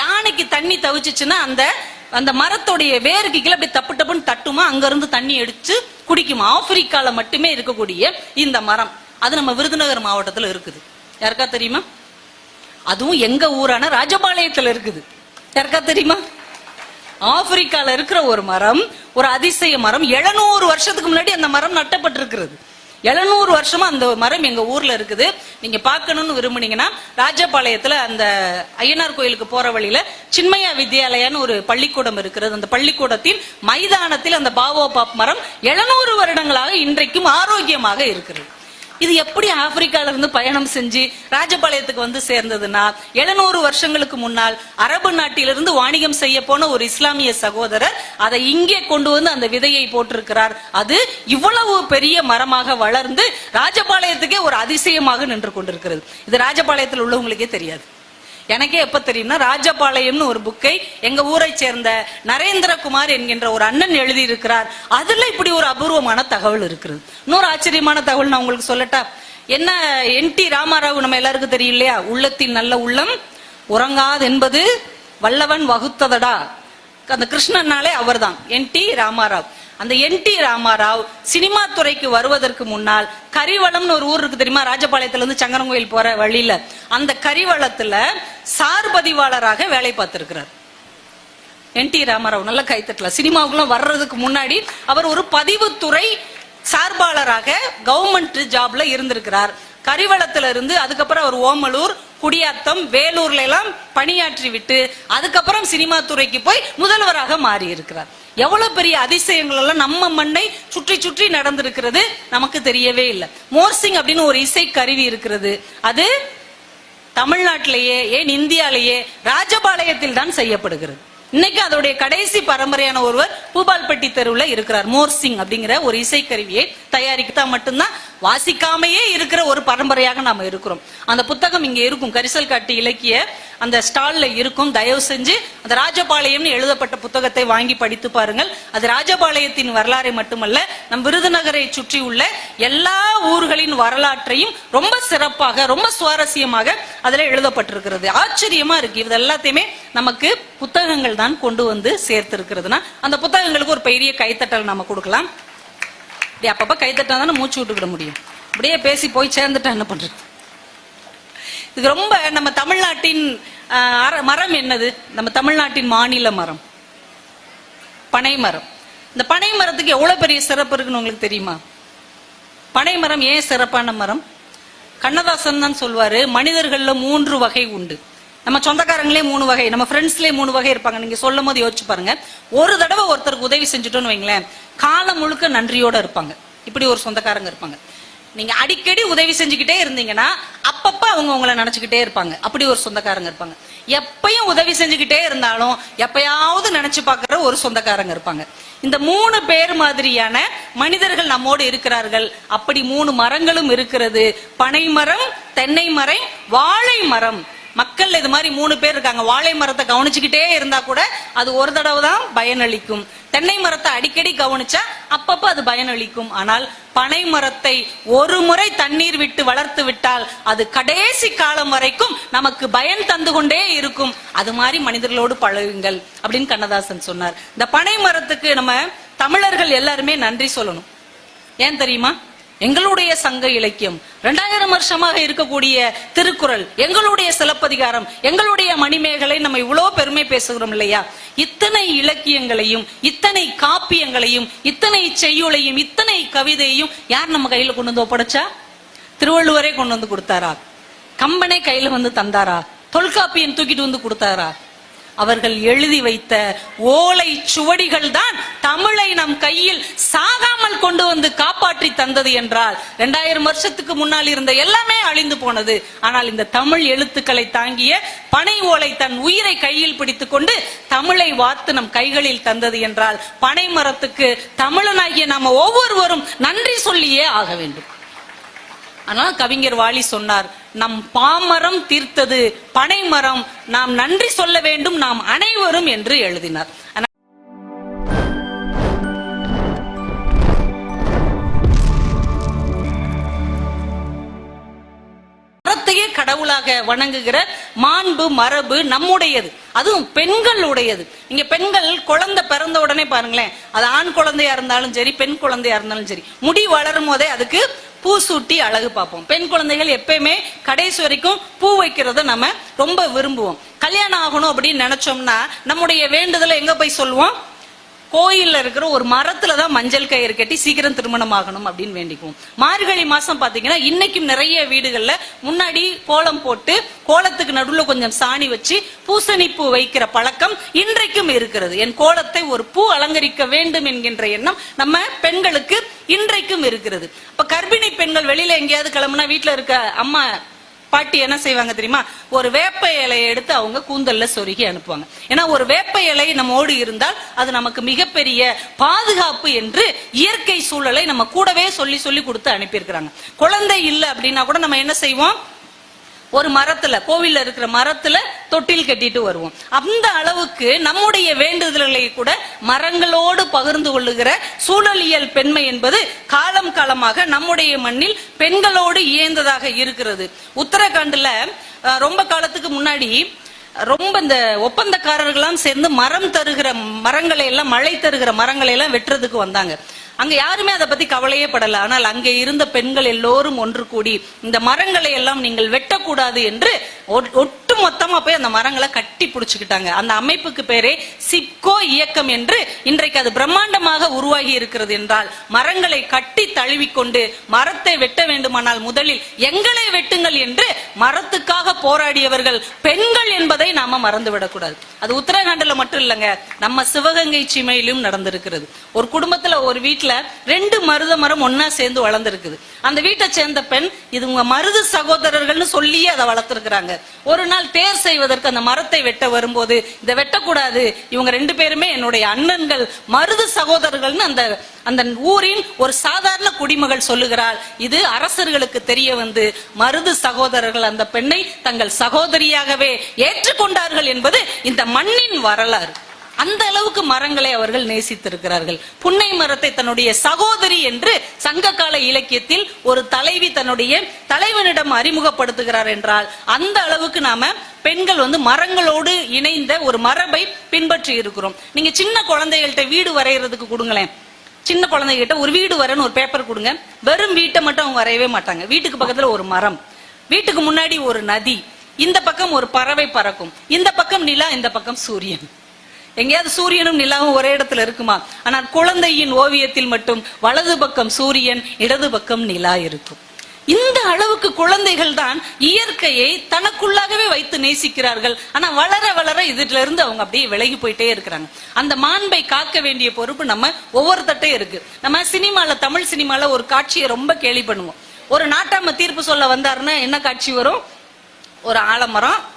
யானைக்கு தண்ணி தவிச்சுச்சுன்னா அந்த அந்த மரத்துடைய வேருக்கு கீழே அப்படி தப்பு டப்புன்னு தட்டுமா அங்க இருந்து தண்ணி அடிச்சு குடிக்குமா? ஆப்பிரிக்கால மட்டுமே இருக்கக்கூடிய இந்த மரம். அது நம்ம விருதுநகர் மாவட்டத்துல இருக்குது. யாருக்கா தெரியுமா? அதுவும் எங்க ஊரான ராஜபாளையத்துல இருக்குது. யாருக்கா தெரியுமா? ஆப்பிரிக்கால இருக்கிற ஒரு மரம் ஒரு அதிசய மரம். எழுநூறு வருஷத்துக்கு முன்னாடி அந்த மரம் நட்டப்பட்டிருக்கிறது. எழுநூறு வருஷமா அந்த மரம் எங்க ஊர்ல இருக்குது. நீங்க பார்க்கணும்னு விரும்புனீங்கன்னா ராஜபாளையத்துல அந்த ஐயனார் கோயிலுக்கு போற வழியில சின்மயா வித்யாலயான்னு ஒரு பள்ளிக்கூடம் இருக்கிறது. அந்த பள்ளிக்கூடத்தின் மைதானத்தில் அந்த பாவோ பாப் மரம் எழுநூறு வருடங்களாக இன்றைக்கும் ஆரோக்கியமாக இருக்கிறது. இது எப்படி ஆப்பிரிக்கால இருந்து பயணம் செஞ்சு ராஜபாளையத்துக்கு வந்து சேர்ந்ததுன்னா எழுநூறு வருஷங்களுக்கு முன்னால் அரபு நாட்டிலிருந்து வாணிகம் செய்ய போன ஒரு இஸ்லாமிய சகோதரர் அதை இங்கே கொண்டு வந்து அந்த விதையை போட்டிருக்கிறார். அது இவ்வளவு பெரிய மரமாக வளர்ந்து ராஜபாளையத்துக்கே ஒரு அதிசயமாக நின்று கொண்டிருக்கிறது. இது ராஜபாளையத்தில் உள்ளவங்களுக்கே தெரியாது. எனக்கே எப்ப தெரியும்னா ராஜபாளையம்னு ஒரு புக்கை எங்க ஊரை சேர்ந்த நரேந்திரகுமார் என்கின்ற ஒரு அண்ணன் எழுதியிருக்கிறார். அதுல இப்படி ஒரு அபூர்வமான தகவல் இருக்கிறது இன்னொரு ஆச்சரியமான தகவல் நான் உங்களுக்கு சொல்லட்டா? என்ன என் டி ராமாராவ் நம்ம எல்லாருக்கும் தெரியும் இல்லையா? உள்ளத்தில் நல்ல உள்ளம் உறங்காது என்பது வல்லவன் வகுத்ததடா. அந்த கிருஷ்ணனாலே அவர்தான். N T Ramarao. அந்த என் டி ராமாராவ் சினிமா துறைக்கு வருவதற்கு முன்னால் கரிவளம்னு ஒரு ஊர் இருக்கு தெரியுமா? ராஜபாளையத்துல இருந்து சங்கரங்கோயில் போற வழியில. அந்த கரிவளத்துல சார் பதிவாளராக வேலை பார்த்திருக்கிறார். என் டி ராமாராவ் நல்ல கைத்தட்டலாம் சினிமாவுக்குலாம் வர்றதுக்கு முன்னாடி அவர் ஒரு பதிவுத்துறை சார்பாளராக கவர்மெண்ட் ஜாப்ல இருந்திருக்கிறார். கரிவளத்துல இருந்து அதுக்கப்புறம் அவர் ஓமலூர் குடியாத்தம் வேலூர்ல எல்லாம் பணியாற்றி விட்டு அதுக்கப்புறம் சினிமா துறைக்கு போய் முதல்வராக மாறி இருக்கிறார் எவ்வளவு பெரிய அதிசயங்கள் எல்லாம் நம்ம மண்ணை சுற்றி சுற்றி நடந்திருக்கிறது நமக்கு தெரியவே இல்லை. மோர்சிங் அப்படின்னு ஒரு இசை கருவி இருக்கிறது. அது தமிழ்நாட்டிலேயே ஏன் இந்தியாலேயே ராஜபாளையத்தில் தான் செய்யப்படுகிறது. இன்னைக்கு அதோடைய கடைசி பரம்பரையான ஒருவர் பூபால்பட்டி தெருவுல இருக்கிறார் மோர்சிங் அப்படிங்கிற ஒரு இசைக்கருவியை தயாரித்தா மட்டும்தான் வாசிக்காமையே இருக்கிற ஒரு பரம்பரையாக நாம இருக்கிறோம். அந்த புத்தகம் இங்க இருக்கும் கரிசல் காட்டு இலக்கிய அந்த ஸ்டால்ல இருக்கும். தயவு செஞ்சு அந்த ராஜபாளையம்னு எழுதப்பட்ட புத்தகத்தை வாங்கி படித்து பாருங்கள். அது ராஜபாளையத்தின் வரலாறை மட்டுமல்ல நம் விருதுநகரை சுற்றி உள்ள எல்லா ஊர்களின் வரலாற்றையும் ரொம்ப சிறப்பாக ரொம்ப சுவாரஸ்யமாக அதுல எழுதப்பட்டிருக்கிறது. ஆச்சரியமா இருக்கு. இது எல்லாத்தையுமே நமக்கு புத்தகங்கள் தான். கொண்டு வந்து சேர்த்திருக்கிறதுனா அந்த புத்தகங்களுக்கு ஒரு பெரிய கைத்தட்டல் நம்ம கொடுக்கலாம். இப்படி அப்பப்ப கைத்தட்டா தானே மூச்சு விட்டுக்கிட முடியும். அப்படியே பேசி போய் சேர்ந்துட்டா என்ன பண்றது? இது ரொம்ப நம்ம தமிழ்நாட்டின் மரம் என்னது? நம்ம தமிழ்நாட்டின் மாநில மரம். பனை மரம். இந்த பனை மரத்துக்கு எவ்வளவு பெரிய சிறப்பு இருக்குன்னு உங்களுக்கு தெரியுமா? பனை மரம் ஏன் சிறப்பான மரம்? கண்ணதாசன் தான் சொல்வாரு மனிதர்கள்ல மூன்று வகை உண்டு. நம்ம சொந்தக்காரங்களே மூணு வகை நம்ம ஃப்ரெண்ட்ஸ்லயே மூணு வகை இருப்பாங்க. நீங்க சொல்லும் போது யோசிச்சு பாருங்க. ஒரு தடவை ஒருத்தருக்கு உதவி செஞ்சுட்டோம்னு வைங்களேன் காலம் முழுக்க நன்றியோட இருப்பாங்க. இப்படி ஒரு சொந்தக்காரங்க இருப்பாங்க. நீங்க அடிக்கடி உதவி செஞ்சுக்கிட்டே இருந்தீங்கன்னா அப்பப்ப அவங்க உங்களை நினைச்சுக்கிட்டே இருப்பாங்க. அப்படி ஒரு சொந்தக்காரங்க இருப்பாங்க. எப்பயும் உதவி செஞ்சுக்கிட்டே இருந்தாலும் எப்பயாவது நினைச்சு பாக்குற ஒரு சொந்தக்காரங்க இருப்பாங்க. இந்த மூணு பேர் மாதிரியான மனிதர்கள் நம்மோடு இருக்கிறார்கள். அப்படி மூணு மரங்களும் இருக்கிறது. பனை மரம் தென்னை மரம் வாழை மரம். மக்கள் இது மாதிரி மூணு பேர் இருக்காங்க. வாழை மரத்தை கவனிச்சுக்கிட்டே இருந்தா கூட அது ஒரு தடவை தான் பயனளிக்கும். தென்னை மரத்தை அடிக்கடி கவனிச்சா அப்பப்ப அது பயனளிக்கும். ஆனால் பனை மரத்தை ஒரு முறை தண்ணீர் விட்டு வளர்த்து விட்டால் அது கடைசி காலம் வரைக்கும் நமக்கு பயன் தந்து கொண்டே இருக்கும். அது மாதிரி மனிதர்களோடு பழகுங்கள் அப்படின்னு கண்ணதாசன் சொன்னார். இந்த பனை மரத்துக்கு நம்ம தமிழர்கள் எல்லாருமே நன்றி சொல்லணும். ஏன் தெரியுமா? எங்களுடைய சங்க இலக்கியம். ரெண்டாயிரம் வருஷமாக இருக்கக்கூடிய திருக்குறள் எங்களுடைய சிலப்பதிகாரம் எங்களுடைய மணிமேகலை நம்ம இவ்வளவு பெருமை பேசுகிறோம் இல்லையா? இத்தனை இலக்கியங்களையும் இத்தனை காப்பியங்களையும் இத்தனை செய்யுளையும் இத்தனை கவிதையும் யார் நம்ம கையில கொண்டு வந்து ஒப்படைச்சா? திருவள்ளுவரே கொண்டு வந்து கொடுத்தாரா? கம்பனே கையில வந்து தந்தாரா? தொல்காப்பியன் தூக்கிட்டு வந்து கொடுத்தாரா? அவர்கள் எழுதி வைத்த ஓலை சுவடிகள் தான் தமிழை நம் கையில் சாகாமல் கொண்டு வந்து காப்பாற்றி தந்தது என்றால் ரெண்டாயிரம் வருஷத்துக்கு முன்னால் இருந்த எல்லாமே அழிந்து போனது. ஆனால் இந்த தமிழ் எழுத்துக்களை தாங்கிய பனை ஓலை தன் உயிரை கையில் பிடித்துக் கொண்டு தமிழை வாத்து நம் கைகளில் தந்தது என்றால் பனை மரத்துக்கு தமிழனாகிய நாம ஒவ்வொருவரும் நன்றி சொல்லியே ஆக வேண்டும். ஆனால் கவிஞர் வாலி சொன்னார் நம் பாமரம் தீர்த்தது பனை மரம் நாம் நன்றி சொல்ல வேண்டும் நாம் அனைவரும் என்று எழுதினார். மரத்தையே கடவுளாக வணங்குகிற மாண்பு மரபு நம்முடையது. அதுவும் பெண்களுடையது. இங்க பெண்கள் குழந்தை பிறந்த உடனே பாருங்களேன் அது ஆண் குழந்தையா இருந்தாலும் சரி பெண் குழந்தையா இருந்தாலும் சரி முடி வளரும் போதே அதுக்கு பூ சூட்டி அழகு பார்ப்போம். பெண் குழந்தைகள் எப்பயுமே கடைசி வரைக்கும் பூ வைக்கிறத நம்ம ரொம்ப விரும்புவோம். கல்யாணம் ஆகணும் அப்படின்னு நினைச்சோம்னா நம்முடைய வேண்டுதலை எங்க போய் சொல்லுவோம்? கோயில்ல இருக்கிற ஒரு மரத்துல தான் மஞ்சள் கயிறு கட்டி சீக்கிரம் திருமணம் ஆகணும் அப்படின்னு வேண்டிக்குவோம். மார்கழி மாசம் பாத்தீங்கன்னா இன்னைக்கும் நிறைய வீடுகள்ல முன்னாடி கோலம் போட்டு கோலத்துக்கு நடுவுல கொஞ்சம் சாணி வச்சு பூசணி பூ வைக்கிற பழக்கம் இன்றைக்கும் இருக்கிறது. என் கோலத்தை ஒரு பூ அலங்கரிக்க வேண்டும் என்கின்ற எண்ணம் நம்ம பெண்களுக்கு இன்றைக்கும் இருக்கிறது. இப்ப கர்ப்பிணி பெண்கள் வெளியில எங்கேயாவது கிளம்புனா வீட்டுல இருக்க அம்மா பாட்டி என்ன செய்வாங்க தெரியுமா? ஒரு வேப்ப இலையை எடுத்து அவங்க கூந்தல்ல சொருகி அனுப்புவாங்க. ஏன்னா ஒரு வேப்ப இலை நம்மோடு இருந்தால் அது நமக்கு மிகப்பெரிய பாதுகாப்பு என்று இயற்கை சூழலை நம்ம கூடவே சொல்லி சொல்லி கொடுத்து அனுப்பியிருக்கிறாங்க. குழந்தை இல்லை அப்படின்னா கூட நம்ம என்ன செய்வோம்? ஒரு மரத்துல கோவில்ல இருக்கிற மரத்துல தொட்டில் கட்டிட்டு வருவோம். அந்த அளவுக்கு நம்முடைய வேண்டுதல்களை கூட மரங்களோடு பகிர்ந்து கொள்ளுகிற சூழலியல் பெண்மை என்பது காலம் காலமாக நம்முடைய மண்ணில் பெண்களோடு இயந்ததாக இருக்கிறது. உத்தரகாண்டில் ரொம்ப காலத்துக்கு முன்னாடி ரொம்ப இந்த ஒப்பந்தக்காரர்கள்லாம் சேர்ந்து மரம் தருகிற மரங்களை எல்லாம் மழை தருகிற மரங்களை எல்லாம் வெட்டுறதுக்கு வந்தாங்க. அங்க யாருமே அதை பத்தி கவலையே படல. ஆனால் அங்கே இருந்த பெண்கள் எல்லோரும் ஒன்று கூடி இந்த மரங்களை எல்லாம் நீங்கள் வெட்டக்கூடாது என்று ஒட்டு மொத்தமா போய் அந்த மரங்களை கட்டி பிடிச்சுக்கிட்டாங்க. அந்த அமைப்புக்கு பேரே சிப்கோ இயக்கம் என்று இன்றைக்கு அது பிரம்மாண்டமாக உருவாகி இருக்கிறது என்றால் மரங்களை கட்டி தழுவிக்கொண்டு மரத்தை வெட்ட வேண்டுமானால் முதலில் எங்களை வெட்டுங்கள் என்று மரத்துக்காக போராடியவர்கள் பெண்கள் என்பதை நாம மறந்து விடக்கூடாது அது உத்தரகாண்டில் மட்டும் இல்லைங்க நம்ம சிவகங்கை சீமையிலும் நடந்திருக்கிறது. ஒரு குடும்பத்துல ஒரு வீட்டுல ரெண்டு மருத மரம் ஒன்னா சேர்ந்து வளர்ந்துருக்குது. அந்த வீட்டை சேர்ந்த பெண் இது உங்க மருது சகோதரர்கள்னு சொல்லியே அதை வளர்த்திருக்கிறாங்க. ஒரு நாள் தேர் செய்வதற்கு அந்த மரத்தை வெட்ட வரும்போது இதை வெட்டக்கூடாது. இவங்க ரெண்டு பேருமே என்னுடைய அண்ணன்கள் மருது சகோதரர்கள்னு அந்த அந்த ஊரின் ஒரு சாதாரண குடிமகள் சொல்லுகிறாள். இது அரசர்களுக்கு தெரிய வந்து மருது சகோதரர்கள் அந்த பெண்ணை தங்கள் சகோதரியாகவே ஏற்றுக்கொண்டார்கள் என்பது இந்த மண்ணின் வரலாறு. அந்த அளவுக்கு மரங்களை அவர்கள் நேசித்திருக்கிறார்கள். புன்னை மரத்தை தன்னுடைய சகோதரி என்று சங்ககால இலக்கியத்தில் ஒரு தலைவி தன்னுடைய தலைவனிடம் அறிமுகப்படுத்துகிறார் என்றால் அந்த அளவுக்கு நாம பெண்கள் வந்து மரங்களோடு இணைந்த ஒரு மரபை பின்பற்றி இருக்கிறோம். நீங்க சின்ன குழந்தைகள்கிட்ட வீடு வரைகிறதுக்கு கொடுங்களேன். சின்ன குழந்தைகிட்ட ஒரு வீடு வரன்னு ஒரு பேப்பர் கொடுங்க. வெறும் வீட்டை மட்டும் அவங்க வரையவே மாட்டாங்க. வீட்டுக்கு பக்கத்துல ஒரு மரம். வீட்டுக்கு முன்னாடி ஒரு நதி. இந்த பக்கம் ஒரு பறவை பறக்கும். இந்த பக்கம் நிலா இந்த பக்கம் சூரியன். எங்கேயாவது சூரியனும் நிலாவும் ஒரே இடத்துல இருக்குமா? ஆனால் குழந்தையின் ஓவியத்தில் மட்டும் வலது பக்கம் சூரியன் இடது பக்கம் நிலா இருக்கும். இந்த அளவுக்கு குழந்தைகள் தான் இயற்கையை தனக்குள்ளாகவே வைத்து நேசிக்கிறார்கள். ஆனா வளர வளர இதுல இருந்து அவங்க அப்படியே விலகி போயிட்டே இருக்கிறாங்க. அந்த மாண்பை காக்க வேண்டிய பொறுப்பு நம்ம ஒவ்வொருத்தட்டே இருக்கு. நம்ம சினிமால தமிழ் சினிமால ஒரு காட்சியை ரொம்ப கேலி பண்ணுவோம். ஒரு நாட்டாம தீர்ப்பு சொல்ல வந்தாருன்னா என்ன காட்சி வரும்? ஒரு ஆலமரம்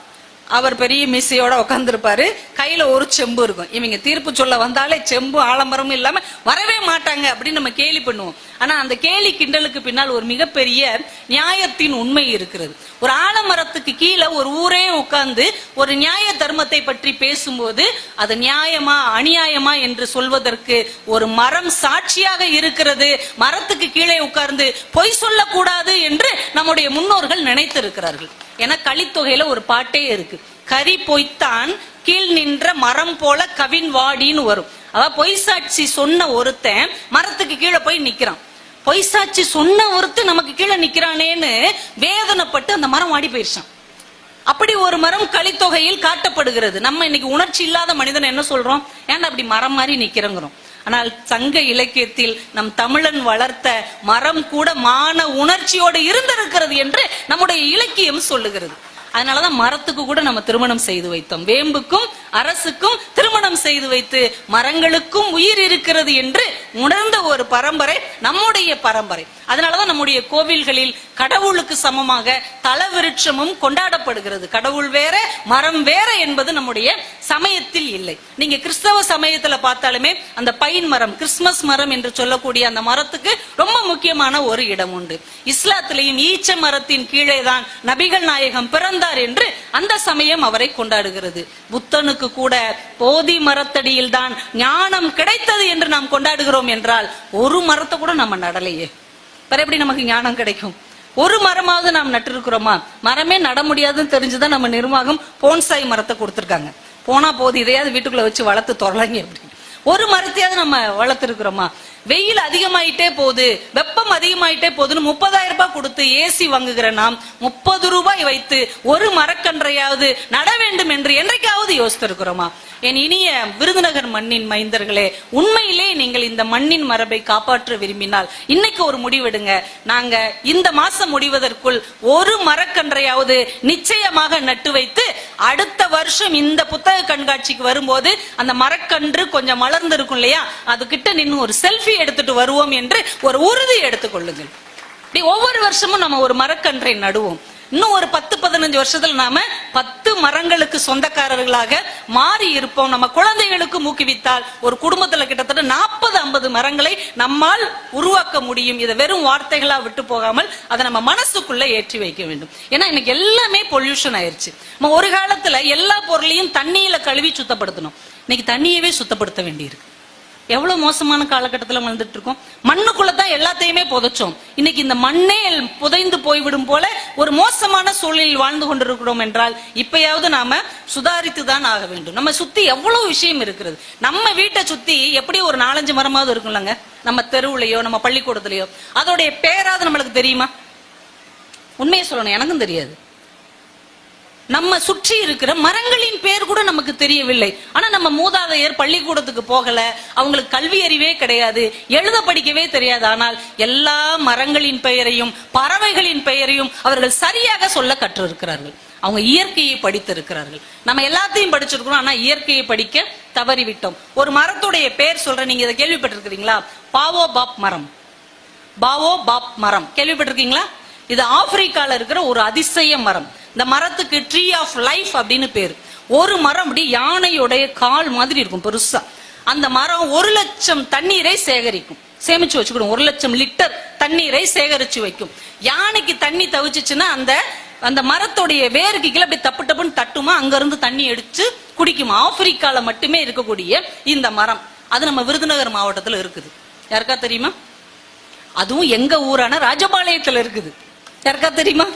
அவர் பெரிய மிஸ்ஸையோட உட்காந்துருப்பாரு கையில ஒரு செம்பு இருக்கும். இவங்க தீர்ப்பு சொல்ல வந்தாலே செம்பு ஆலம்பரமும் இல்லாம வரவே மாட்டாங்க அப்படின்னு நம்ம கேலி பண்ணுவோம். ஆனா அந்த கேலி கிண்டலுக்கு பின்னால் ஒரு மிகப்பெரிய நியாயத்தின் உண்மை இருக்கிறது. ஒரு ஆலமரத்துக்கு கீழே ஒரு ஊரே உட்கார்ந்து ஒரு நியாய தர்மத்தை பற்றி பேசும்போது அது நியாயமா அநியாயமா என்று சொல்வதற்கு ஒரு மரம் சாட்சியாக இருக்கிறது. மரத்துக்கு கீழே உட்கார்ந்து பொய் சொல்லக்கூடாது என்று நம்முடைய முன்னோர்கள் நினைத்திருக்கிறார்கள். ஏன்னா கலித்தொகையில ஒரு பாட்டே இருக்கு. கரி பொய்த்தான் கீழ் நின்ற மரம் போல கவின் வாடின்னு வரும். அதாவது பொய்சாட்சி சொன்ன ஒருத்தன் மரத்துக்கு கீழே போய் நிக்கிறான். பொய்சாட்சி சொன்ன ஒருத்தன் நமக்கு கீழே நிக்கிறானேன்னு வேதனைப்பட்டு அந்த மரம் வாடி போயிருச்சான். அப்படி ஒரு மரம் கலித்தொகையில் காட்டப்படுகிறது. நம்ம இன்னைக்கு உணர்ச்சி இல்லாத மனிதன் என்ன சொல்றோம்? ஏன்னா அப்படி மரம் மாதிரி நிக்கிறோங்கிறோம். ஆனால் சங்க இலக்கியத்தில் நம் தமிழன் வளர்த்த மரம் கூட மான உணர்ச்சியோடு இருந்திருக்கிறது என்று நம்முடைய இலக்கியம் சொல்லுகிறது. அதனாலதான் மரத்துக்கு கூட நம்ம திருமணம் செய்து வைத்தோம். வேம்புக்கும் அரசுக்கும் திருமணம் செய்து வைத்து மரங்களுக்கும் உயிர் இருக்கிறது என்று உணர்ந்த ஒரு பரம்பரை நம்முடைய பரம்பரை. அதனாலதான் நம்முடைய கோவில்களில் கடவுளுக்கு சமமாக தலவிருட்சமும் கொண்டாடப்படுகிறது. கடவுள் வேற மரம் வேற என்பது நம்முடைய சமயத்தில் இல்லை. நீங்க கிறிஸ்தவ சமயத்துல பார்த்தாலுமே அந்த பைன் மரம் கிறிஸ்துமஸ் மரம் என்று சொல்லக்கூடிய அந்த மரத்துக்கு ரொம்ப முக்கியமான ஒரு இடம் உண்டு. இஸ்லாத்திலையும் ஈச்ச மரத்தின் கீழே தான் நபிகள் நாயகம் பிறந்த பிறந்தார் என்று அந்த சமயம் அவரை கொண்டாடுகிறது. புத்தனுக்கு கூட போதி மரத்தடியில் தான் ஞானம் கிடைத்தது என்று நாம் கொண்டாடுகிறோம் என்றால் ஒரு மரத்தை கூட நம்ம நடலையே. பிற எப்படி நமக்கு ஞானம் கிடைக்கும்? ஒரு மரமாவது நாம் நட்டிருக்கிறோமா? மரமே நட முடியாதுன்னு தெரிஞ்சுதான் நம்ம நிர்வாகம் போன்சாய் மரத்தை கொடுத்துருக்காங்க. போனா போது இதையாவது வீட்டுக்குள்ள வச்சு வளர்த்து தொடலாங்க அப்படி ஒரு மரத்தையாவது நம்ம வளர்த்துருக்கிறோமா? வெயில் அதிகமாயிட்டே போகுது வெப்பம் அதிகமாயிட்டே போகுதுன்னு முப்பதாயிரம் ரூபாய் கொடுத்து ஏசி வாங்குகிற நாம் முப்பது ரூபாய் வைத்து ஒரு மரக்கன்றையாவது நட வேண்டும் என்று என்றைக்காவது யோசித்திருக்கிறோமா? என் இனிய விருதுநகர் மண்ணின் மைந்தர்களே உண்மையிலே நீங்கள் இந்த மண்ணின் மரபை காப்பாற்ற விரும்பினால் இன்னைக்கு ஒரு முடிவெடுங்க. நாங்க இந்த மாசம் முடிவதற்குள் ஒரு மரக்கன்றையாவது நிச்சயமாக நட்டு வைத்து அடுத்த வருஷம் இந்த புத்தக கண்காட்சிக்கு வரும்போது அந்த மரக்கன்று கொஞ்சம் மலர்ந்து இருக்கும் இல்லையா? அது கிட்ட நின்று ஒரு செல்ஃபி எடுத்துட்டு வருவோம் என்று ஒரு உறுதி எடுத்துக்கொள்ளுங்கள். இப்படி ஒவ்வொரு வருஷமும் நம்ம ஒரு மரக்கன்றை நடுவோம். இன்னும் ஒரு பத்து பதினஞ்சு வருஷத்துல நாம பத்து மரங்களுக்கு சொந்தக்காரர்களாக மாறி இருப்போம். நம்ம குழந்தைகளுக்கு ஊக்குவித்தால் ஒரு குடும்பத்துல கிட்டத்தட்ட நாற்பது ஐம்பது மரங்களை நம்மால் உருவாக்க முடியும். இதை வெறும் வார்த்தைகளா விட்டு போகாமல் அதை நம்ம மனசுக்குள்ள ஏற்றி வைக்க வேண்டும். ஏன்னா இன்னைக்கு எல்லாமே பொல்யூஷன் ஆயிருச்சு. நம்ம ஒரு காலத்துல எல்லா பொருளையும் தண்ணியில கழுவி சுத்தப்படுத்தணும். இன்னைக்கு தண்ணியவே சுத்தப்படுத்த வேண்டியிருக்கு. எவ்வளவு மோசமான காலகட்டத்தில் வாழ்ந்துட்டு இருக்கோம் மண்ணுக்குள்ள தான் எல்லாத்தையுமே புதைச்சோம். இன்னைக்கு இந்த மண்ணே புதைந்து போய்விடும் போல ஒரு மோசமான சூழலில் வாழ்ந்து கொண்டிருக்கிறோம் என்றால் இப்பயாவது நாம சுதாரித்து தான் ஆக வேண்டும். நம்ம சுத்தி எவ்வளவு விஷயம் இருக்கிறது. நம்ம வீட்டை சுத்தி எப்படி ஒரு நாலஞ்சு மரமாவது இருக்கும்லங்க. நம்ம தெருவுலையோ நம்ம பள்ளிக்கூடத்துலயோ. அதோடைய பேராவது நம்மளுக்கு தெரியுமா? உண்மையை சொல்லணும். எனக்கும் தெரியாது. நம்ம சுற்றி இருக்கிற மரங்களின் பேர் கூட நமக்கு தெரியவில்லை. ஆனா நம்ம மூதாதையர் பள்ளிக்கூடத்துக்கு போகல அவங்களுக்கு கல்வி அறிவே கிடையாது எழுத படிக்கவே தெரியாது. ஆனால் எல்லா மரங்களின் பெயரையும் பறவைகளின் பெயரையும் அவர்கள் சரியாக சொல்ல கற்றிருக்கிறார்கள். அவங்க இயற்கையை படித்திருக்கிறார்கள். நம்ம எல்லாத்தையும் படிச்சிருக்கிறோம் ஆனா இயற்கையை படிக்க தவறிவிட்டோம். ஒரு மரத்துடைய பேர் சொல்றேன் நீங்க இதை கேள்விப்பட்டிருக்கிறீங்களா? பாவோ பாப் மரம். பாவோ பாப் மரம். கேள்விப்பட்டிருக்கீங்களா? இது ஆப்பிரிக்கால இருக்கிற ஒரு அதிசய மரம். இந்த மரத்துக்கு ட்ரீ ஆஃப் லைஃப் அப்படின்னு பேரு. ஒரு மரம் அப்படி யானையுடைய கால் மாதிரி இருக்கும் பெருசா. அந்த மரம் ஒரு லட்சம் தண்ணீரை சேகரிக்கும். சேமிச்சு வச்சுக்கணும் ஒரு லட்சம் லிட்டர் தண்ணீரை சேகரிச்சு வைக்கும். யானைக்கு தண்ணி தவிச்சுச்சுன்னா அந்த அந்த மரத்துடைய வேருக்கு கீழே அப்படி தப்பு டப்புன்னு தட்டுமா அங்க இருந்து தண்ணி அடிச்சு குடிக்குமா. ஆப்பிரிக்கால மட்டுமே இருக்கக்கூடிய இந்த மரம். அது நம்ம விருதுநகர் மாவட்டத்துல இருக்குது. யாருக்கா தெரியுமா? அதுவும் எங்க ஊரான ராஜபாளையத்துல இருக்குது. யாருக்கா தெரியுமா?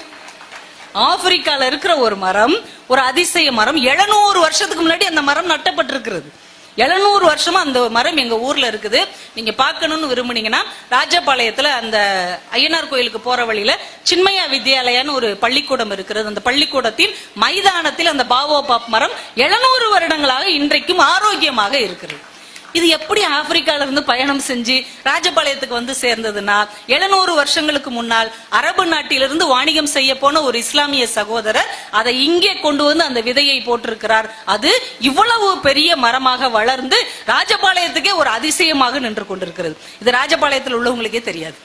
ஆப்பிரிக்கால இருக்கிற ஒரு மரம் ஒரு அதிசய மரம் எழுநூறு வருஷத்துக்கு முன்னாடி அந்த மரம் நட்டப்பட்டிருக்கிறது. எழுநூறு வருஷமா அந்த மரம் எங்க ஊர்ல இருக்குது. நீங்க பார்க்கணும்னு விரும்புனீங்கன்னா ராஜபாளையத்துல அந்த ஐயனார் கோயிலுக்கு போற வழியில சின்மயா வித்யாலயான்னு ஒரு பள்ளிக்கூடம் இருக்கிறது. அந்த பள்ளிக்கூடத்தின் மைதானத்தில் அந்த பாவோ பாப் மரம் எழுநூறு வருடங்களாக இன்றைக்கும் ஆரோக்கியமாக இருக்கிறது. இது எப்படி ஆப்பிரிக்கால இருந்து பயணம் செஞ்சு ராஜபாளையத்துக்கு வந்து சேர்ந்ததுன்னா எழுநூறு வருஷங்களுக்கு முன்னால் அரபு நாட்டிலிருந்து வாணிகம் செய்ய போன ஒரு இஸ்லாமிய சகோதரர் அதை இங்கே கொண்டு வந்து அந்த விதையை போட்டிருக்கிறார். அது இவ்வளவு பெரிய மரமாக வளர்ந்து ராஜபாளையத்துக்கே ஒரு அதிசயமாக நின்று கொண்டிருக்கிறது. இது ராஜபாளையத்தில் உள்ளவங்களுக்கே தெரியாது.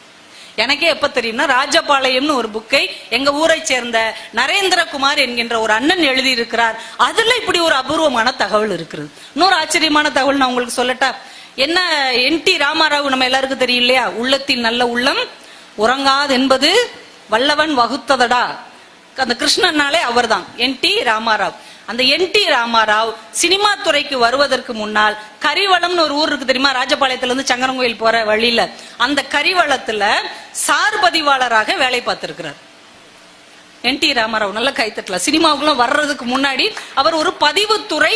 எனக்கே எப்ப தெரியும்னா ராஜபாளையம்னு ஒரு புக்கை எங்க ஊரை சேர்ந்த நரேந்திரகுமார் என்கின்ற ஒரு அண்ணன் எழுதி இருக்கிறார் அதுல இப்படி ஒரு அபூர்வமான தகவல் இருக்கிறது. இன்னொரு ஆச்சரியமான தகவல் நான் உங்களுக்கு சொல்லட்டா என்ன என் டி ராமாராவ் நம்ம எல்லாருக்கும் தெரியும் இல்லையா? உள்ளத்தில் நல்ல உள்ளம் உறங்காது என்பது வல்லவன் வகுத்ததடா. அந்த கிருஷ்ணனாலே அவர்தான் என் டி ராமாராவ். அந்த என் டி ராமாராவ் சினிமா துறைக்கு வருவதற்கு முன்னால் கரிவளம்னு ஒரு ஊர் இருக்கு தெரியுமா? ராஜபாளையத்துல இருந்து சங்கரங்கோயில் போற வழியில. அந்த கரிவளத்துல சார் பதிவாளராக வேலை பார்த்திருக்கிறார். என் டி ராமாராவ் நல்ல கைத்தட்டல. சினிமாவுக்குள்ள வர்றதுக்கு முன்னாடி அவர் ஒரு பதிவுத்துறை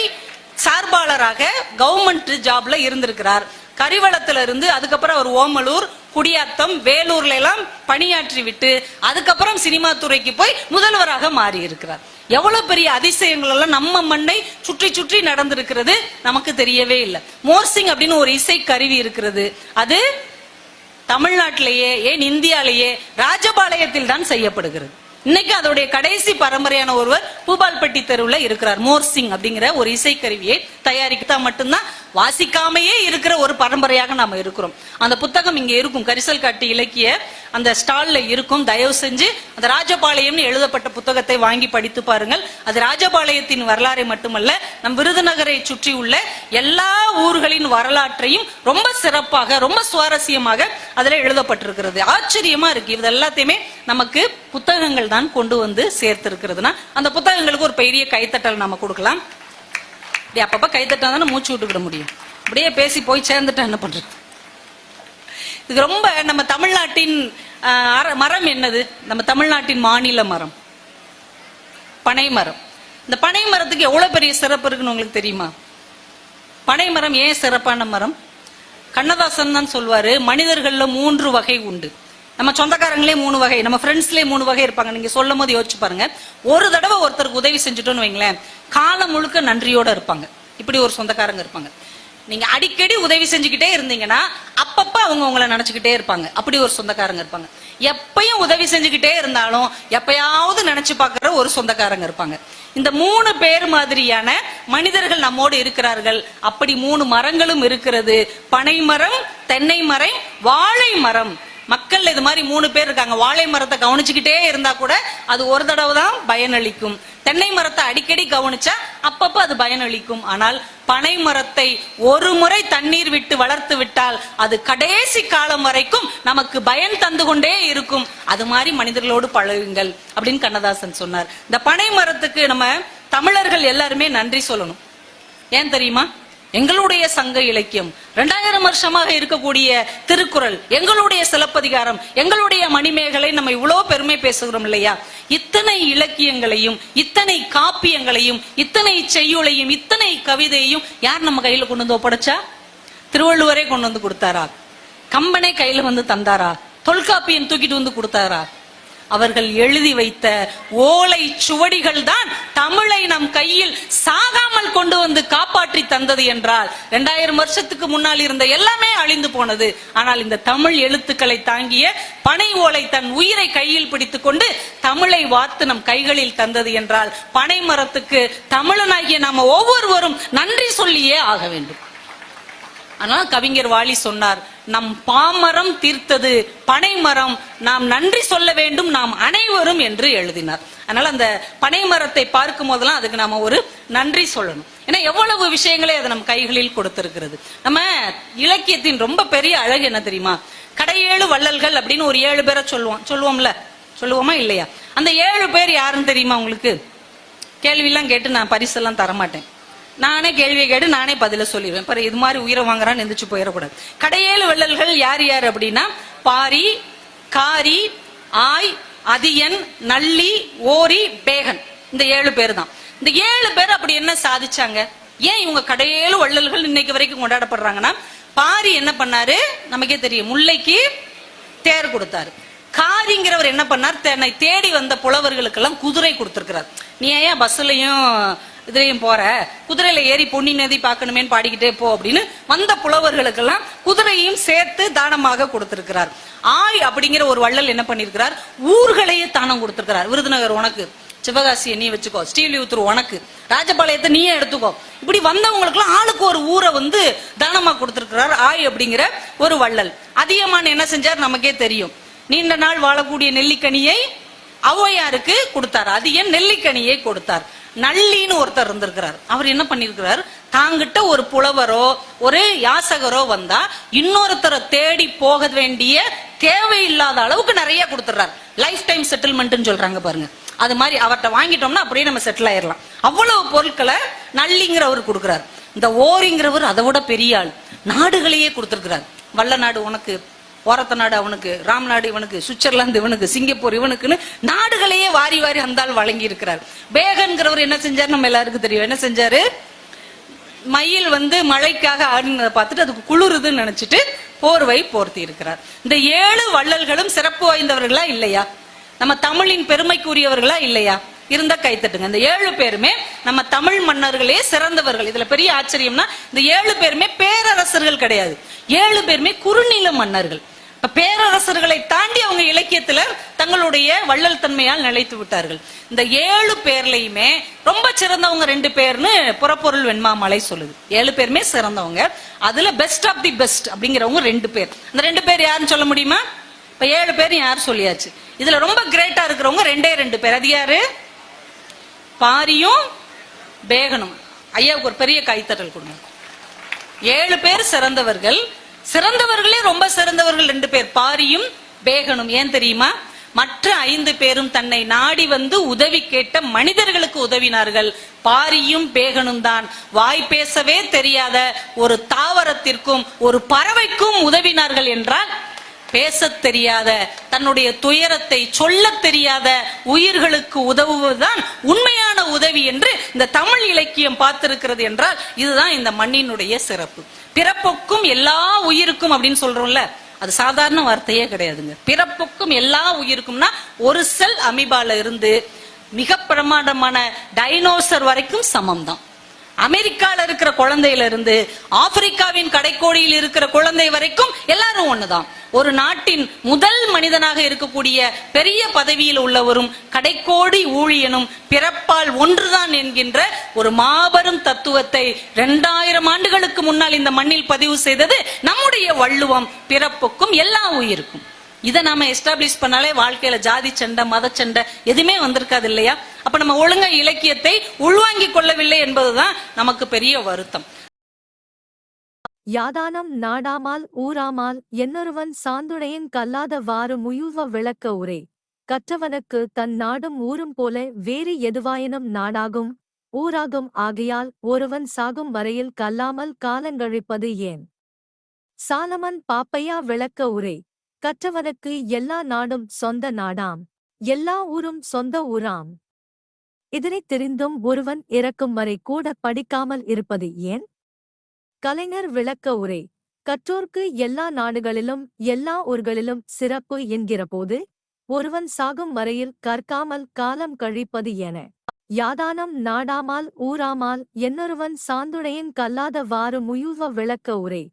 சார்பாளராக கவர்மெண்ட் ஜாப்ல இருந்திருக்கிறார். கரிவளத்துல இருந்து அதுக்கப்புறம் அவர் ஓமலூர் குடியாத்தம் வேலூர்ல எல்லாம் பணியாற்றி விட்டு அதுக்கப்புறம் சினிமா துறைக்கு போய் முதல்வராக மாறி இருக்கிறார் எவ்வளவு பெரிய அதிசயங்கள் எல்லாம் நம்ம மண்ணை சுற்றி சுற்றி நடந்திருக்கிறது நமக்கு தெரியவே இல்லை. மோர்சிங் அப்படின்னு ஒரு இசை கருவி இருக்கிறது. அது தமிழ்நாட்டிலேயே ஏன் இந்தியாலேயே ராஜபாளையத்தில் தான் செய்யப்படுகிறது. இன்னைக்கு அதோடைய கடைசி பரம்பரையான ஒருவர் பூபால்பட்டி தெருவுல இருக்கிறார். மோர்சிங் அப்படிங்கிற ஒரு இசைக்கருவியை தயாரிக்கத்தா மட்டும்தான் வாசிக்காமையே இருக்கிற ஒரு பரம்பரையாக நாம இருக்கிறோம். அந்த புத்தகம் இங்க இருக்கும். கரிசல் காட்டி இலக்கிய அந்த ஸ்டால்ல இருக்கும். தயவு செஞ்சு அந்த ராஜபாளையம்னு எழுதப்பட்ட புத்தகத்தை வாங்கி படித்து பாருங்கள். அது ராஜபாளையத்தின் வரலாறை மட்டுமல்ல நம் விருதுநகரை சுற்றி உள்ள எல்லா ஊர்களின் வரலாற்றையும் ரொம்ப சிறப்பாக ரொம்ப சுவாரஸ்யமாக அதுல எழுதப்பட்டிருக்கிறது. ஆச்சரியமா இருக்கு. இது எல்லாத்தையுமே நமக்கு புத்தகங்கள் தான் கொண்டு வந்து சேர்த்திருக்கிறதுனா அந்த புத்தகங்களுக்கு ஒரு பெரிய கைத்தட்டல் நம்ம கொடுக்கலாம். இப்படி கை கைத்தட்டா தானே மூச்சு விட்டுக்கிட முடியும். அப்படியே பேசி போய் சேர்ந்துட்டா என்ன பண்ணுறது இது ரொம்ப நம்ம தமிழ்நாட்டின் மரம் என்னது? நம்ம தமிழ்நாட்டின் மாநில மரம். பனை மரம். இந்த பனை மரத்துக்கு எவ்வளவு பெரிய சிறப்பு இருக்குன்னு உங்களுக்கு தெரியுமா? பனை மரம் ஏன் சிறப்பான மரம்? கண்ணதாசன் தான் சொல்வாரு மனிதர்கள்ல மூன்று வகை உண்டு. நம்ம சொந்தக்காரங்களே மூணு வகை நம்ம ஃப்ரெண்ட்ஸ்லேயே மூணு வகை இருப்பாங்க. நீங்க சொல்லும் போது யோசிச்சு பாருங்க. ஒரு தடவை ஒருத்தருக்கு உதவி செஞ்சுட்டோம்னு வைங்களேன் காலம் முழுக்க நன்றியோட இருப்பாங்க. இப்படி ஒரு சொந்தக்காரங்க இருப்பாங்க. நீங்க அடிக்கடி உதவி செஞ்சுக்கிட்டே இருந்தீங்கன்னா அப்பப்ப அவங்க உங்களை நினைச்சுக்கிட்டே இருப்பாங்க. அப்படி ஒரு சொந்தக்காரங்க இருப்பாங்க. எப்பயும் உதவி செஞ்சுக்கிட்டே இருந்தாலும் எப்பயாவது நினைச்சு பார்க்கிற ஒரு சொந்தக்காரங்க இருப்பாங்க. இந்த மூணு பேர் மாதிரியான மனிதர்கள் நம்மோடு இருக்கிறார்கள். அப்படி மூணு மரங்களும் இருக்கிறது. பனை மரம் தென்னை மரம் வாழை மரம். மக்கள் இது மாதிரி மூணு பேர் இருக்காங்க. வாழை மரத்தை கவனிச்சுக்கிட்டே இருந்தா கூட அது ஒரு தடவை தான் பயனளிக்கும். தென்னை மரத்தை அடிக்கடி கவனிச்சா அப்பப்ப அது பயனளிக்கும். ஆனால் பனை மரத்தை ஒரு முறை தண்ணீர் விட்டு வளர்த்து விட்டால் அது கடைசி காலம் வரைக்கும் நமக்கு பயன் தந்து கொண்டே இருக்கும். அது மாதிரி மனிதர்களோடு பழகுங்கள் அப்படின்னு கண்ணதாசன் சொன்னார். இந்த பனை மரத்துக்கு நம்ம தமிழர்கள் எல்லாருமே நன்றி சொல்லணும். ஏன் தெரியுமா? எங்களுடைய சங்க இலக்கியம் ரெண்டாயிரம் வருஷமாக இருக்கக்கூடிய திருக்குறள் எங்களுடைய சிலப்பதிகாரம் எங்களுடைய மணிமேகலை நம்ம இவ்வளவு பெருமை பேசுகிறோம் இல்லையா? இத்தனை இலக்கியங்களையும் இத்தனை காப்பியங்களையும் இத்தனை செய்யுளையும் இத்தனை கவிதையும் யார் நம்ம கையில கொண்டு வந்து ஒப்படைச்சா? திருவள்ளுவரே கொண்டு வந்து கொடுத்தாரா? கம்பனே கையில வந்து தந்தாரா? தொல்காப்பியன் தூக்கிட்டு வந்து கொடுத்தாரா? அவர்கள் எழுதி வைத்த ஓலை சுவடிகள் தான் தமிழை நம் கையில் சாகாமல் கொண்டு வந்து காப்பாற்றி தந்தது என்றால் இரண்டாயிரம் வருஷத்துக்கு முன்னால் இருந்த எல்லாமே அழிந்து போனது. ஆனால் இந்த தமிழ் எழுத்துக்களை தாங்கிய பனை ஓலை தன் உயிரை கையில் பிடித்துக்கொண்டு தமிழை வாத்து நம் கைகளில் தந்தது என்றால் பனை மரத்துக்கு தமிழனாகிய நாம ஒவ்வொருவரும் நன்றி சொல்லியே ஆக வேண்டும். ஆனால் கவிஞர் வாலி சொன்னார் நம் பாமரம் தீர்த்தது பனைமரம் நாம் நன்றி சொல்ல வேண்டும் நாம் அனைவரும் என்று எழுதினார். அதனால அந்த பனைமரத்தை பார்க்கும் போதெல்லாம் அதுக்கு நாம ஒரு நன்றி சொல்லணும். ஏன்னா எவ்வளவு விஷயங்களை அது நம் கைகளில் கொடுத்திருக்கிறது. நம்ம இலக்கியத்தின் ரொம்ப பெரிய அழகு என்ன தெரியுமா? கடையேழு வள்ளல்கள் அப்படின்னு ஒரு ஏழு பேரை சொல்லுவோம். சொல்லுவோம்ல? சொல்லுவோமா இல்லையா? அந்த ஏழு பேர் யாருன்னு தெரியுமா உங்களுக்கு? கேள்வியெல்லாம் கேட்டு நான் பரிசெல்லாம் தரமாட்டேன். நானே கேள்வி கேட்டு நானே பதில சொல்லிடுவேன். பாரு இது மாதிரி உயிரை வாங்குறான்னு எந்திரிச்சு போயிடக்கூடாது. கடையேழு வள்ளல்கள் யார் யார் அப்படின்னா பாரி காரி ஆய் அதியன் நள்ளி ஓரி பேகன். இந்த ஏழு பேர் தான் இந்த ஏழு பேர் அப்படி என்ன சாதிச்சாங்க? ஏன் இவங்க கடையேழு வள்ளல்கள் இன்னைக்கு வரைக்கும் கொண்டாடப்படுறாங்கன்னா பாரி என்ன பண்ணாரு? நமக்கே தெரியும். முல்லைக்கு தேர் கொடுத்தாரு. காரிங்கிறவர் என்ன பண்ணார்? தன்னை தேடி வந்த புலவர்களுக்கெல்லாம் குதிரை கொடுத்துருக்கிறார். நீ ஏன் பஸ்லயும் இதுலயும் போற. குதிரையில ஏறி பொன்னி நதி பார்க்கணுமேன்னு பாடிக்கிட்டே போ அப்படின்னு வந்த புலவர்களுக்கெல்லாம் குதிரையும் சேர்த்து தானமாக கொடுத்திருக்கிறார். ஆய் அப்படிங்கிற ஒரு வள்ளல் என்ன பண்ணிருக்கிறார் ஊர்களையே தானம் கொடுத்திருக்கிறார். விருதுநகர் உனக்கு. சிவகாசியை நீ வச்சுக்கோ. ஸ்ரீலியூத்தூர் உனக்கு. ராஜபாளையத்தை நீயே எடுத்துக்கோ. இப்படி வந்தவங்களுக்குலாம் ஆளுக்கு ஒரு ஊரை வந்து தானமா கொடுத்திருக்கிறார் ஆய் அப்படிங்கிற ஒரு வள்ளல். அதிகமான என்ன செஞ்சார்? நமக்கே தெரியும். நீண்ட நாள் வாழக்கூடிய நெல்லிக்கனியை ஔவையாருக்கு கொடுத்தார். அது ஏன் நெல்லிக்கனியை கொடுத்தார். நள்ளின்னு ஒருத்தர் இருந்திருக்கிறார். அவர் என்ன பண்ணிருக்கிறார் தாங்கிட்ட ஒரு புலவரோ ஒரு யாசகரோ வந்தா இன்னொருத்தரை தேடி போக வேண்டிய தேவையில்லாத அளவுக்கு நிறைய கொடுத்துறாரு லைஃப் டைம் செட்டில்மெண்ட்னு சொல்றாங்க பாருங்க. அது மாதிரி அவர்கிட்ட வாங்கிட்டோம்னா அப்படியே நம்ம செட்டில் ஆயிடலாம் அவ்வளவு பொருட்களை நள்ளிங்கிறவர் கொடுக்குறாரு. இந்த ஓரிங்கிறவர் அதை விட பெரிய ஆள். நாடுகளையே கொடுத்துருக்கிறார். வல்ல நாடு உனக்கு ஓரத்த நாடு அவனுக்கு ராம் நாடு இவனுக்கு சுவிட்சர்லாந்து இவனுக்கு சிங்கப்பூர் இவனுக்குன்னு நாடுகளையே வாரி வாரி அந்தால் வழங்கி இருக்கிறார் பேகன்கிறவர் என்ன செஞ்சார்? நம்ம எல்லாருக்கும் தெரியும். என்ன செஞ்சாரு? மயில் வந்து மழைக்காக ஆடினதை பார்த்துட்டு அதுக்கு குளிருதுன்னு நினைச்சிட்டு போர்வை போர்த்தி இருக்கிறார் இந்த ஏழு வள்ளல்களும் சிறப்பு வாய்ந்தவர்களா இல்லையா? நம்ம தமிழின் பெருமைக்குரியவர்களா இல்லையா? இருந்தா கைத்தட்டுங்க இந்த ஏழு பேருமே நம்ம தமிழ் மன்னர்களே சிறந்தவர்கள். இதுல பெரிய ஆச்சரியம்னா இந்த ஏழு பேருமே பேரரசர்கள் கிடையாது. ஏழு பேருமே குறுநில மன்னர்கள். இப்ப பேரரசர்களை தாண்டி அவங்க இலக்கியத்துல தங்களுடைய வள்ளல் தன்மையால் நிலைத்து விட்டார்கள். இந்த ஏழு பேர்லயுமே ரொம்ப சிறந்தவங்க ரெண்டு பேர்னு புறப்பொருள் வெண்மாமலை சொல்லுது. ஏழு பேருமே சிறந்தவங்க. அதுல பெஸ்ட் ஆஃப் தி பெஸ்ட் அப்படிங்கிறவங்க ரெண்டு பேர். அந்த ரெண்டு பேர் யாருன்னு சொல்ல முடியுமா? இப்ப ஏழு பேர் யார் சொல்லியாச்சு? இதுல ரொம்ப கிரேட்டா இருக்கிறவங்க ரெண்டே ரெண்டு பேர். அது யாரு? பாரியும் பேகனும் ஐயாவுக்கு ஒரு பெரிய கைத்தட்டல் கொடுங்க. ஏழு பேர் சிறந்தவர்கள். சிறந்தவர்களே ரொம்ப சிறந்தவர்கள் ரெண்டு பேர். பாரியும் பேகனும் ஏன் தெரியுமா? மற்ற ஐந்து பேரும் தன்னை நாடி வந்து உதவி கேட்ட மனிதர்களுக்கு உதவினார்கள். பாரியும் பேகனும் தான். வாய் பேசவே தெரியாத ஒரு தாவரத்திற்கும் ஒரு பறவைக்கும் உதவினார்கள் என்றால் பேசத் தெரியாத தன்னுடைய துயரத்தை சொல்லத் தெரியாத உயிர்களுக்கு உதவுவதுதான் உண்மையான உதவி என்று இந்த தமிழ் இலக்கியம் பார்த்திருக்கிறது என்றால் இதுதான் இந்த மண்ணினுடைய சிறப்பு. பிறப்புக்கும் எல்லா உயிருக்கும் அப்படின்னு சொல்றோம்ல அது சாதாரண வார்த்தையே கிடையாதுங்க. பிறப்புக்கும் எல்லா உயிருக்கும்னா ஒரு செல் அமீபால இருந்து மிக பிரமாண்டமான டைனோசர் வரைக்கும் சமம் தான் அமெரிக்கால இருக்கிற குழந்தையில இருந்து ஆப்பிரிக்காவின் கடைக்கோடியில் இருக்கிற குழந்தை வரைக்கும் எல்லாரும் ஒண்ணுதான். ஒரு நாட்டின் முதல் மனிதனாக இருக்கக்கூடிய பெரிய பதவியில் உள்ளவரும் கடைக்கோடி ஊழியனும் பிறப்பால் ஒன்றுதான் என்கின்ற ஒரு மாபெரும் தத்துவத்தை இரண்டாயிரம் ஆண்டுகளுக்கு முன்னால் இந்த மண்ணில் பதிவு செய்தது நம்முடைய வள்ளுவம் பிறப்புக்கும் எல்லா உயிருக்கும். இதை நாம எஸ்டாப்ளிஷ் பண்ணாலே வாழ்க்கையில ஜாதி சண்டை மத சண்டை எதுவுமே வந்திருக்காது இல்லையா? அப்ப நம்ம ஒழுங்கா இலக்கியத்தை உள்வாங்கிக் கொள்ளவில்லை என்பதுதான் நமக்கு பெரிய வருத்தம். யாதானம் நாடாமால் ஊராமால் என்னொருவன் சாந்துடையின் கல்லாத வாறு முயுவ விளக்க உரை. கற்றவனுக்கு தன் நாடும் ஊரும் போல வேறு எதுவாயினும் நாடாகும். ஊராகும் ஆகையால் ஒருவன் சாகும் வரையில் கல்லாமல் காலங்கழிப்பது ஏன்? சாலமன் பாப்பையா விளக்க உரை. கற்றவனுக்கு எல்லா நாடும் சொந்த நாடாம். எல்லா ஊரும் சொந்த ஊராம். இதனைத் தெரிந்தும் ஒருவன் இறக்கும் வரை கூட படிக்காமல் இருப்பது ஏன்? கலைஞர் விளக்க உரை கற்றோர்க்கு எல்லா நாடுகளிலும் எல்லா ஊர்களிலும் சிறப்பு என்கிறபோது ஒருவன் சாகும் வரையில் கற்காமல் காலம் கழிப்பது என. யாதானம் நாடாமால் ஊராமால் என்னொருவன் சாந்துடையின் கல்லாத வாறு முயுவ விளக்க உரை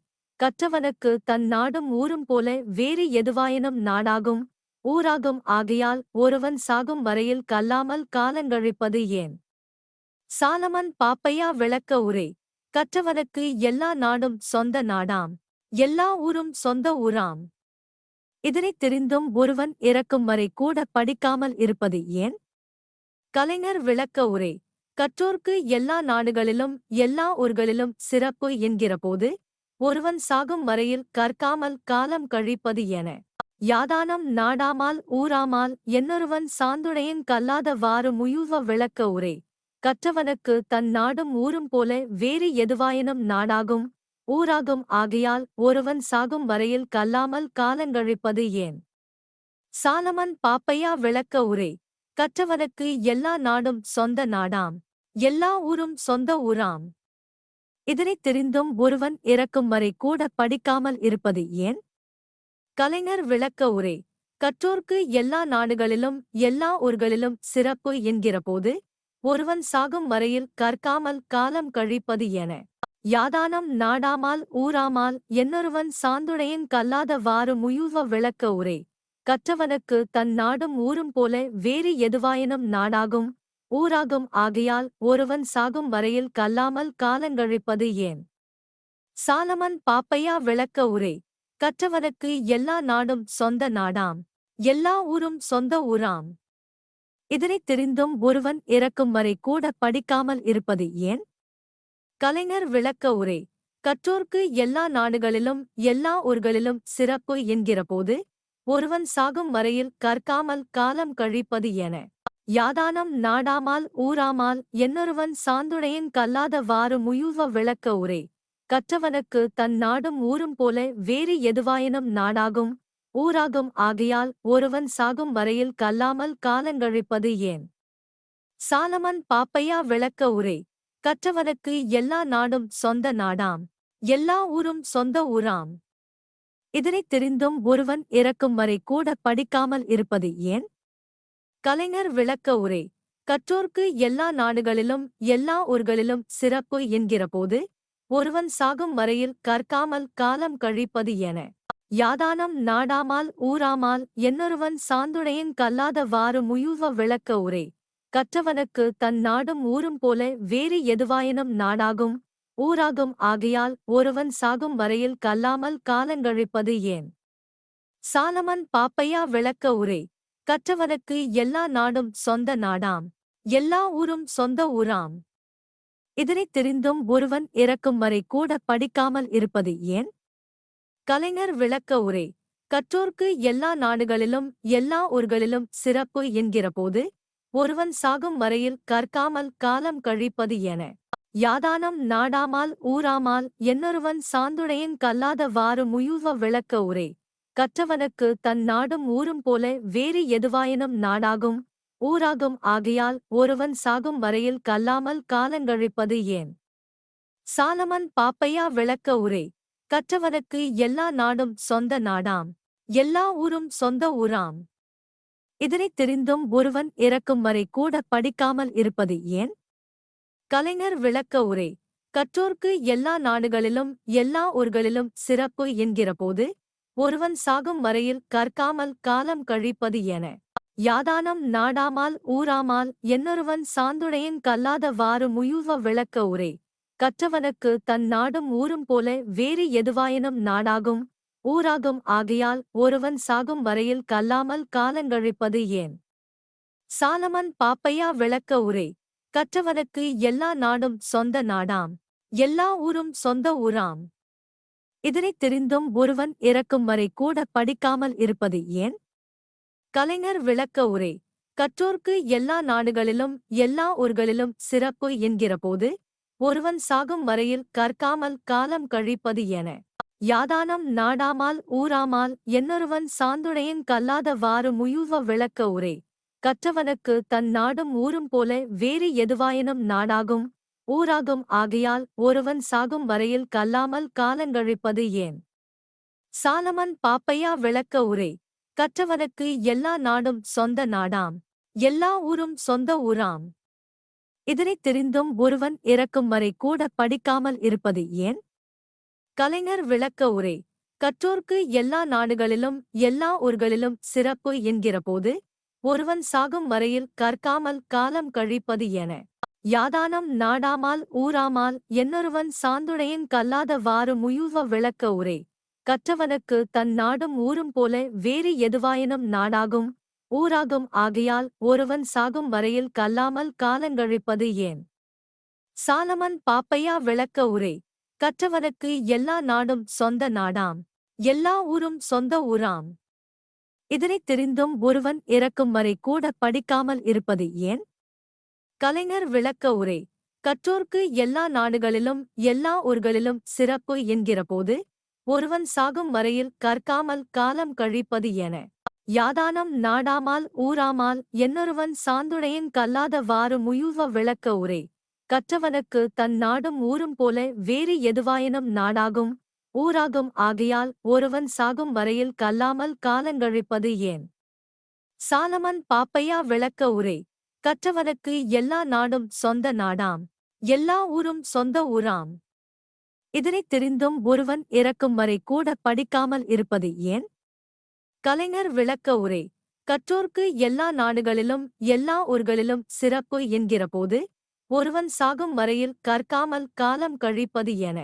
கற்றவனுக்கு தன் நாடும் ஊரும் போல வேறு எதுவாயினும் நாடாகும்? ஊராகும் ஆகையால் ஒருவன் சாகும் வரையில் கல்லாமல் காலங்கழிப்பது ஏன்? சாலமன் பாப்பையா விளக்க உரை. கற்றவனுக்கு எல்லா நாடும் சொந்த நாடாம். எல்லா ஊரும் சொந்த ஊராம். இதனைத் தெரிந்தும் ஒருவன் இறக்கும் வரை கூட படிக்காமல் இருப்பது ஏன்? கலைஞர் விளக்க உரை. கற்றோர்க்கு எல்லா நாடுகளிலும் எல்லா ஊர்களிலும் சிறப்பு என்கிறபோது ஒருவன் சாகும் வரையில் கற்காமல் காலம் கழிப்பது என. யாதானம் நாடாமால் ஊராமால் என்னொருவன் சாந்துடையன் கல்லாத வாறு முயுவ விளக்க உரை. கற்றவனுக்கு தன் நாடும் ஊரும் போல வேறு எதுவாயினும் நாடாகும். ஊராகும் ஆகையால் ஒருவன் சாகும் வரையில் கல்லாமல் காலங்கழிப்பது ஏன்? சாலமன் பாப்பையா விளக்க உரை. கற்றவனுக்கு எல்லா நாடும் சொந்த நாடாம். எல்லா ஊரும் சொந்த ஊராம். இதனைத் தெரிந்தும் ஒருவன் இறக்கும் வரை கூட படிக்காமல் இருப்பது ஏன்? கலைஞர் விளக்க உரை கற்றோர்க்கு எல்லா நாடுகளிலும் எல்லா ஊர்களிலும் சிறப்பு என்கிறபோது ஒருவன் சாகும் வரையில் கற்காமல் காலம் கழிப்பது என. யாதானம் நாடாமால் ஊராமால் என்னொருவன் சாந்துடையின் கல்லாத வாறு முயுவ விளக்க உரை கற்றவனுக்கு தன் நாடும் ஊரும் போல வேறு எதுவாயினும் நாடாகும் ஊராகும் ஆகையால் ஒருவன் சாகும் வரையில் கல்லாமல் காலங்கழிப்பது ஏன்? சாலமன் பாப்பையா விளக்க உரை கற்றவனுக்கு எல்லா நாடும் சொந்த நாடாம் எல்லா ஊரும் சொந்த ஊராம். இதனைத் தெரிந்தும் ஒருவன் இறக்கும் வரை கூட படிக்காமல் இருப்பது ஏன்? கலைஞர் விளக்க உரை கற்றோர்க்கு எல்லா நாடுகளிலும் எல்லா ஊர்களிலும் சிறப்பு என்கிறபோது ஒருவன் சாகும் வரையில் கற்காமல் காலம் கழிப்பது என. யாதானம் நாடாமால் ஊராமால் என்னொருவன் சாந்துடையின் கல்லாத வாறு முயுவ விளக்க உரை. கற்றவனுக்கு தன் நாடும் ஊரும் போல வேறு எதுவாயினும் நாடாகும். ஊராகும் ஆகையால் ஒருவன் சாகும் வரையில் கல்லாமல் காலங்கழிப்பது ஏன்? சாலமன் பாப்பையா விளக்க உரை. கற்றவனுக்கு எல்லா நாடும் சொந்த நாடாம். எல்லா ஊரும் சொந்த ஊராம். இதனைத் தெரிந்தும் ஒருவன் இறக்கும் வரை கூட படிக்காமல் இருப்பது ஏன்? கலைஞர் விளக்க உரை. கற்றோர்க்கு எல்லா நாடுகளிலும் எல்லா ஊர்களிலும் சிறப்பு என்கிறபோது ஒருவன் சாகும் வரையில் கற்காமல் காலம் கழிப்பது என. யாதானம் நாடாமால் ஊராமால் என்னொருவன் சாந்துடையின் கல்லாத வாறு முயுவ விளக்க உரை. கற்றவனுக்கு தன் நாடும் ஊரும் போல வேறு எதுவாயினும் நாடாகும் ஊராகும் ஆகையால் ஒருவன் சாகும் வரையில் கல்லாமல் காலங்கழிப்பது ஏன்? சாலமன் பாப்பையா விளக்க உரை. கற்றவனுக்கு எல்லா நாடும் சொந்த நாடாம். எல்லா ஊரும் சொந்த ஊராம். இதனைத் தெரிந்தும் ஒருவன் இறக்கும் வரை கூட படிக்காமல் இருப்பது ஏன்? கலைஞர் விளக்க உரை கற்றோர்க்கு எல்லா நாடுகளிலும் எல்லா ஊர்களிலும் சிறப்பு என்கிறபோது ஒருவன் சாகும் வரையில் கற்காமல் காலம் கழிப்பது என. யாதானம் நாடாமால் ஊராமால் என்னொருவன் சாந்துடையின் கல்லாத வாறு முயுவ விளக்க உரை கற்றவனுக்கு தன் நாடும் ஊரும் போல வேறு எதுவாயினும் நாடாகும். ஊராகும் ஆகையால் ஒருவன் சாகும் வரையில் கல்லாமல் காலங்கழிப்பது ஏன்? சாலமன் பாப்பையா விளக்க உரை. கற்றவனுக்கு எல்லா நாடும் சொந்த நாடாம். எல்லா ஊரும் சொந்த ஊராம். இதனைத் தெரிந்தும் ஒருவன் இறக்கும் வரை கூட படிக்காமல் இருப்பது ஏன்? கலைஞர் விளக்க உரை. கற்றோர்க்கு எல்லா நாடுகளிலும் எல்லா ஊர்களிலும் சிறப்பு என்கிறபோது ஒருவன் சாகும் வரையில் கற்காமல் காலம் கழிப்பது என. யாதானம் நாடாமால் ஊராமால் என்னொருவன் சாந்துடையின் கல்லாத வாறு முயுவ விளக்க உரை. கற்றவனுக்கு தன் நாடும் ஊரும் போல வேறு எதுவாயினும் நாடாகும். ஊராகும் ஆகையால் ஒருவன் சாகும் வரையில் கல்லாமல் காலங்கழிப்பது ஏன்? சாலமன் பாப்பையா விளக்க உரை. கற்றவனுக்கு எல்லா நாடும் சொந்த நாடாம். எல்லா ஊரும் சொந்த ஊராம். இதனைத் தெரிந்தும் ஒருவன் இறக்கும் வரை கூட படிக்காமல் இருப்பது ஏன்? கலைஞர் விளக்க உரை கற்றோர்க்கு எல்லா நாடுகளிலும் எல்லா ஊர்களிலும் சிறப்பு என்கிறபோது ஒருவன் சாகும் வரையில் கற்காமல் காலம் கழிப்பது என யாதானம் நாடாமால் ஊராமால் என்னொருவன் சாந்துடையின் கல்லாத வாறு முயுவ விளக்க உரை கற்றவனுக்கு தன் நாடும் ஊரும் போல வேறு எதுவாயினும் நாடாகும்? ஊராகும் ஆகையால் ஒருவன் சாகும் வரையில் கல்லாமல் காலங்கழிப்பது ஏன்? சாலமன் பாப்பையா விளக்க உரை கற்றவனுக்கு எல்லா நாடும் சொந்த நாடாம் எல்லா ஊரும் சொந்த ஊராம். இதனைத் தெரிந்தும் ஒருவன் இறக்கும் வரை கூட படிக்காமல் இருப்பது ஏன்? கலைஞர் விளக்க உரை கற்றோர்க்கு எல்லா நாடுகளிலும் எல்லா ஊர்களிலும் சிறப்பு என்கிறபோது ஒருவன் சாகும் வரையில் கற்காமல் காலம் கழிப்பது என. யாதானம் நாடாமால் ஊராமால் என்னொருவன் சாந்துடையின் கல்லாத வாறு முயுவ விளக்க உரை. கற்றவனுக்கு தன் நாடும் ஊரும் போல வேறு எதுவாயினும் நாடாகும். ஊராகும் ஆகையால் ஒருவன் சாகும் வரையில் கல்லாமல் காலங்கழிப்பது ஏன்? சாலமன் பாப்பையா விளக்க உரை. கற்றவனுக்கு எல்லா நாடும் சொந்த நாடாம். எல்லா ஊரும் சொந்த ஊராம். இதனைத் தெரிந்தும் ஒருவன் இறக்கும் வரை கூட படிக்காமல் இருப்பது ஏன்? கலைஞர் விளக்க உரை. கற்றோர்க்கு எல்லா நாடுகளிலும் எல்லா ஊர்களிலும் சிறப்பு என்கிறபோது ஒருவன் சாகும் வரையில் கற்காமல் காலம் கழிப்பது என. யாதானம் நாடாமால் ஊராமால் என்னொருவன் சாந்துடையின் கல்லாத வாறு முயுவ விளக்க உரை. கற்றவனுக்கு தன் நாடும் ஊரும் போல வேறு எதுவாயினும் நாடாகும் ஊராகும் ஆகையால் ஒருவன் சாகும் வரையில் கல்லாமல் காலங்கழிப்பது ஏன்? சாலமன் பாப்பையா விளக்க உரை. கற்றவனுக்கு எல்லா நாடும் சொந்த நாடாம். எல்லா ஊரும் சொந்த ஊராம். இதனைத் தெரிந்தும் ஒருவன் இறக்கும் வரை கூட படிக்காமல் இருப்பது ஏன்? கலைஞர் விளக்க உரை கற்றோர்க்கு எல்லா நாடுகளிலும் எல்லா ஊர்களிலும் சிறப்பு என்கிறபோது ஒருவன் சாகும் வரையில் கற்காமல் காலம் கழிப்பது என.